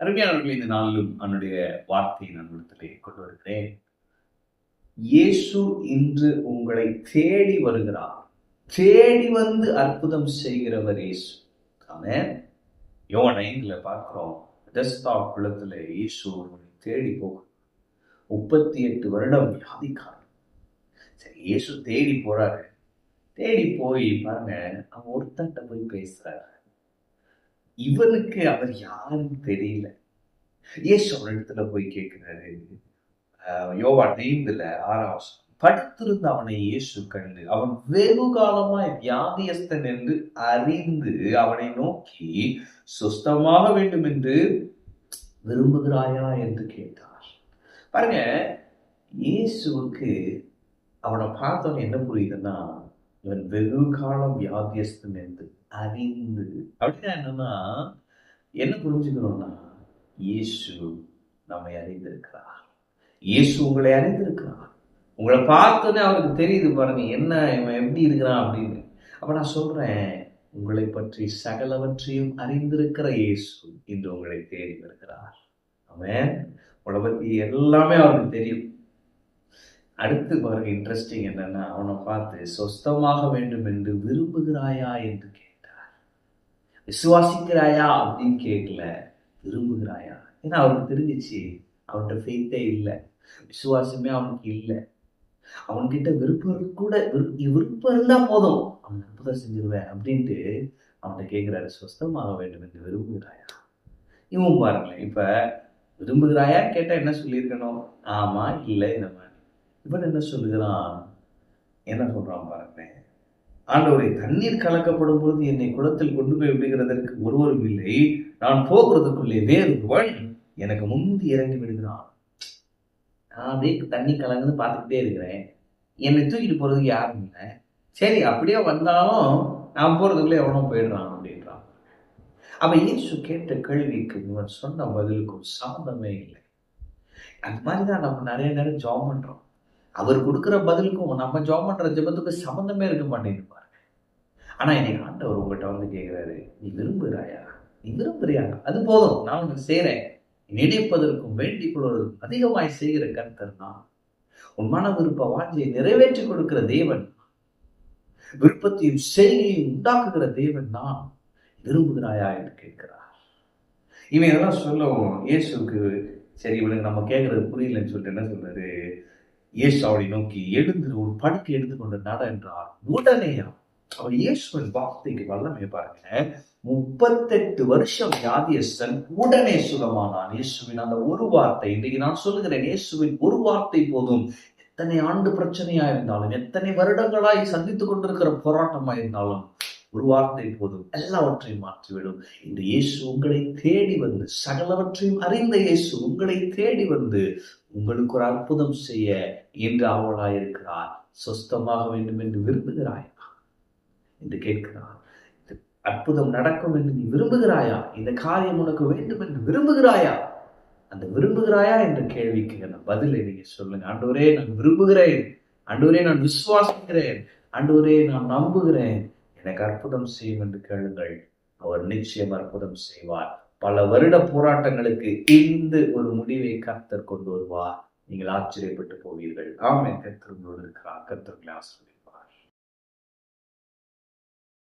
அருமையானவர்கள் இந்த நாளிலும் அவனுடைய வார்த்தையை நான் இடத்திலே கொண்டு வருகிறேன் இயேசு இன்று உங்களை தேடி வருகிறார். தேடி வந்து அற்புதம் செய்கிறவர் இயேசு. ஆமென். யோன் ஐந்துல பார்க்குறோம். டெஸ்தா குளத்துல இயேசு உங்களை தேடி போகும் முப்பத்தி எட்டு வருடம் வியாதிக்காரன். சரி இயேசு தேடி போறாரு. தேடி போய் பாருங்க அவன் ஒருத்தன்ட்ட போய் பேசுறாரு. இவனுக்கு அவர் யாருன்னு தெரியல. இயேசு அவர் இடத்துல போய் கேட்கிறாரு ஆஹ் யோவா ஐந்துல ஆறாம் படுத்திருந்த அவனை இயேசு கண்டு அவன் வெகு காலமாய் வியாதியஸ்தன் என்று அறிந்து அவனை நோக்கி சுஸ்தமாக வேண்டும் என்று விரும்புகிறாயா? என்று கேட்டார். பாருங்க இயேசுவுக்கு அவனை பார்த்தவன் என்ன புரியுதுன்னா இவன் வெகு காலம் வியாதியஸ்தன் என்று. அறிந்து அப்படின்னா என்னன்னா என்ன புரிஞ்சுக்கணும்னா இயேசு நம்மை அறிந்திருக்கிறார். இயேசு உங்களை அறிந்திருக்கிறார். உங்களை பார்த்தோன்னே அவருக்கு தெரியுது பாருங்க என்ன இவன் எப்படி இருக்கிறான் அப்படின்னு. அப்ப நான் சொல்றேன் உங்களை பற்றி சகலவற்றையும் அறிந்திருக்கிற இயேசு இன்று உங்களை தேடி வருகிறார். அவன் உங்களை பற்றி எல்லாமே அவனுக்கு தெரியும். அடுத்து பாருங்க இன்ட்ரெஸ்டிங் என்னன்னா அவனை பார்த்து சொஸ்தமாக வேண்டும் என்று விரும்புகிறாயா? என்று கேட்க விசுவாசிக்கிறாயா அப்படின்னு கேட்கல விரும்புகிறாயா? ஏன்னா அவருக்கு தெரிஞ்சிச்சு. அவன்கிட்ட ஃபெய்த்தே இல்லை. விசுவாசமே அவனுக்கு இல்லை. அவன்கிட்ட விருப்பம் கூட விருப்பம் இருந்தா போதும். அவன் அற்புதம் செஞ்சிருவேன் அப்படின்ட்டு அவன்கிட்ட கேட்கிறாரு சுஸ்தமாக வேண்டும் என்று விரும்புகிறாயா? இவன் பாருங்களேன். இப்ப விரும்புகிறாயா கேட்டா என்ன சொல்லியிருக்கணும்? ஆமா இல்லை இந்த மாதிரி. இவன் என்ன சொல்லுகிறான்? என்ன சொல்றான் பாருங்களேன். ஆண்டவரை தண்ணீர் கலக்கப்படும் பொழுது என்னை குளத்தில் கொண்டு போய் விடுகிறதற்கு ஒருவரும் இல்லை. நான் போகிறதுக்குள்ளே வேறொருவன் எனக்கு முந்தி இறங்கி விடுகிறான். நான் அப்படியே தண்ணி கலங்குது பார்த்துக்கிட்டே இருக்கிறேன். என்னை தூக்கிட்டு போறதுக்கு யாரும் இல்லை. சரி அப்படியே வந்தாலும் நான் போகிறதுக்குள்ளே எவனோ போயிடுறான் அப்படின்றான். அவன் இயேசு கேட்ட கேள்விக்கு இவன் சொன்ன பதிலுக்கும் ஒரு சம்மந்தமே இல்லை. அது மாதிரி தான் நம்ம நிறைய நேரம் ஜாப் பண்றோம். அவர் கொடுக்குற பதிலுக்கும் நம்ம ஜாப் பண்ணுற ஜெபத்துக்கு சம்மந்தமே இருக்க மாட்டேங்குது. ஆனால் என்னை ஆண்டவர் உங்கள்கிட்ட வந்து கேட்குறாரு நீ விரும்புகிறாயா? நீ விரும்புறியா? அது போதும் நான் உனக்கு செய்கிறேன் நினைப்பதற்கும் வேண்டிக் கொள்வதற்கும் அதிகமாய் செய்கிற கர்த்தர் தான் உன் மன விருப்ப வாழ்க்கையை நிறைவேற்றி கொடுக்கிற தேவன் விருப்பத்தையும் செய்கையும் உண்டாக்குகிற தேவன் தான் விரும்புகிறாயா? என்று கேட்கிறார். இவன் இதெல்லாம் சொல்லவும் இயேசுக்கு சரி இவனுக்கு நம்ம கேட்கறது புரியலன்னு சொல்லிட்டு என்ன சொல்றாரு? இயேசு அவளை நோக்கி எழுந்து ஒரு படுக்கை எடுத்துக்கொண்டு நட என்றார். உடனே அவர் இயேசுவின் வார்த்தைக்கு வல்லமை பாருங்க முப்பத்தெட்டு வருஷம் வியாதியஸ்தன் உடனே சுகமானான். இயேசுவின் அந்த ஒரு வார்த்தை இன்றைக்கு நான் சொல்லுகிறேன் இயேசுவின் ஒரு வார்த்தை போதும். எத்தனை ஆண்டு பிரச்சனையா இருந்தாலும் எத்தனை வருடங்களாய் சந்தித்துக் கொண்டிருக்கிற போராட்டமா இருந்தாலும் ஒரு வார்த்தை போதும். எல்லாவற்றையும் மாற்றிவிடும். இந்த இயேசு உங்களை தேடி வந்து சகலவற்றையும் அறிந்த இயேசு உங்களை தேடி வந்து உங்களுக்கு ஒரு அற்புதம் செய்ய என்று ஆவலாயிருக்கிறார் சொஸ்தமாக வேண்டும் என்று விரும்புகிறாய். என்று கேட்கிறார். அற்புதம் நடக்கும் என்று நீ விரும்புகிறாயா? இந்த காரியம் உனக்கு வேண்டும் என்று விரும்புகிறாயா? அந்த விரும்புகிறாயா என்ற கேள்விக்கு என்ன பதிலை நீங்க சொல்லுங்க. ஆண்டோரே நான் விரும்புகிறேன். ஆண்டோரே நான் விசுவாசிக்கிறேன். ஆண்டோரே நான் நம்புகிறேன். எனக்கு அற்புதம் செய்யும் என்று கேளுங்கள். அவர் நிச்சயம் அற்புதம் செய்வார். பல வருட போராட்டங்களுக்கு இந்த ஒரு முடிவை கர்த்தர் கொண்டு வருவார். நீங்கள் ஆச்சரியப்பட்டு போவீர்கள். ஆமே கர்த்தர் உங்களோடு இருக்கிறார். கர்த்தர்களை ஆசிரியர்